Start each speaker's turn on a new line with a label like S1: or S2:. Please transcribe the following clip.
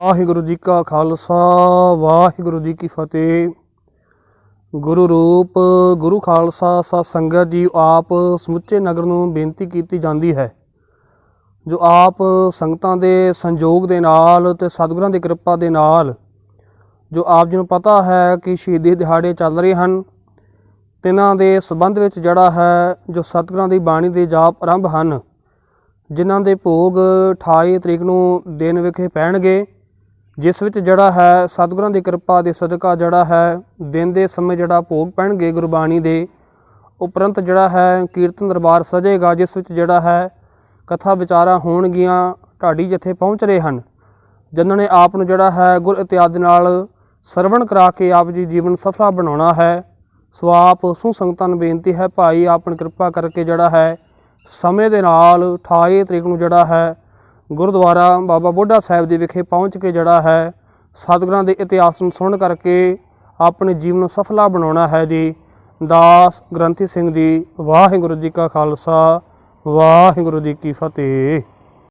S1: ਵਾਹਿਗੁਰੂ ਜੀ ਕਾ ਖਾਲਸਾ, ਵਾਹਿਗੁਰੂ ਜੀ ਕੀ ਫਤਿਹ। ਗੁਰੂ ਰੂਪ, ਗੁਰੂ ਖਾਲਸਾ ਸਤ ਸੰਗਤ ਜੀ, ਆਪ ਸਮੁੱਚੇ ਨਗਰ ਨੂੰ ਬੇਨਤੀ ਕੀਤੀ ਜਾਂਦੀ ਹੈ, ਜੋ ਆਪ ਸੰਗਤਾਂ ਦੇ ਸੰਯੋਗ ਦੇ ਨਾਲ ਤੇ ਸਤਿਗੁਰਾਂ ਦੀ ਕਿਰਪਾ ਦੇ ਨਾਲ, ਜੋ ਆਪ ਜੀ ਨੂੰ ਪਤਾ ਹੈ ਕਿ ਸ਼ਹੀਦੀ ਦਿਹਾੜੇ ਚੱਲ ਰਹੇ ਹਨ, ਤਿਨਾਂ ਦੇ ਸਬੰਧ ਵਿੱਚ ਜਿਹੜਾ ਹੈ, ਜੋ ਸਤਿਗੁਰਾਂ ਦੀ ਬਾਣੀ ਦੇ ਜਾਪ ਆਰੰਭ ਹਨ, ਜਿਨ੍ਹਾਂ ਦੇ ਭੋਗ 28 ਤਰੀਕ ਨੂੰ ਦਿਨ ਵਿਖੇ ਪੈਣਗੇ। ਜਿਸ ਵਿੱਚ ਜਿਹੜਾ ਹੈ ਸਤਿਗੁਰਾਂ ਦੀ ਕਿਰਪਾ ਦੇ ਸਦਕਾ ਜਿਹੜਾ ਹੈ ਦਿਨ ਦੇ ਸਮੇਂ ਜਿਹੜਾ ਭੋਗ ਪੈਣਗੇ ਗੁਰਬਾਣੀ ਦੇ, ਉਪਰੰਤ ਜਿਹੜਾ ਹੈ ਕੀਰਤਨ ਦਰਬਾਰ ਸਜੇਗਾ, ਜਿਸ ਵਿੱਚ ਜਿਹੜਾ ਹੈ ਕਥਾ ਵਿਚਾਰਾਂ ਹੋਣਗੀਆਂ ਢਾਡੀ ਜਥੇ ਪਹੁੰਚ ਰਹੇ ਹਨ, ਜਿਨ੍ਹਾਂ ਨੇ ਆਪ ਨੂੰ ਜਿਹੜਾ ਹੈ ਗੁਰ ਇਤਿਆਦ ਨਾਲ ਸਰਵਣ ਕਰਾ ਕੇ ਆਪ ਜੀ ਜੀਵਨ ਸਫਲਾ ਬਣਾਉਣਾ ਹੈ। ਸੋ ਆਪ ਸੂ ਸੰਗਤਾਂ ਨੂੰ ਬੇਨਤੀ ਹੈ, ਭਾਈ ਆਪਣੀ ਕਿਰਪਾ ਕਰਕੇ ਜਿਹੜਾ ਹੈ ਸਮੇਂ ਦੇ ਨਾਲ 28 ਤਰੀਕ ਨੂੰ ਜਿਹੜਾ ਹੈ ਗੁਰਦੁਆਰਾ ਬਾਬਾ ਬੁੱਢਾ ਸਾਹਿਬ ਦੇ ਵਿਖੇ ਪਹੁੰਚ ਕੇ ਜਿਹੜਾ ਹੈ, ਸਤਿਗੁਰਾਂ ਦੇ ਇਤਿਹਾਸ ਨੂੰ ਸੁਣ ਕਰਕੇ ਆਪਣੇ ਜੀਵਨ ਨੂੰ ਸਫਲਾ ਬਣਾਉਣਾ ਹੈ ਜੀ। ਦਾਸ ਗ੍ਰੰਥੀ ਸਿੰਘ ਜੀ, ਵਾਹਿਗੁਰੂ ਜੀ ਕਾ ਖਾਲਸਾ, ਵਾਹਿਗੁਰੂ ਜੀ ਕੀ ਫਤਿਹ।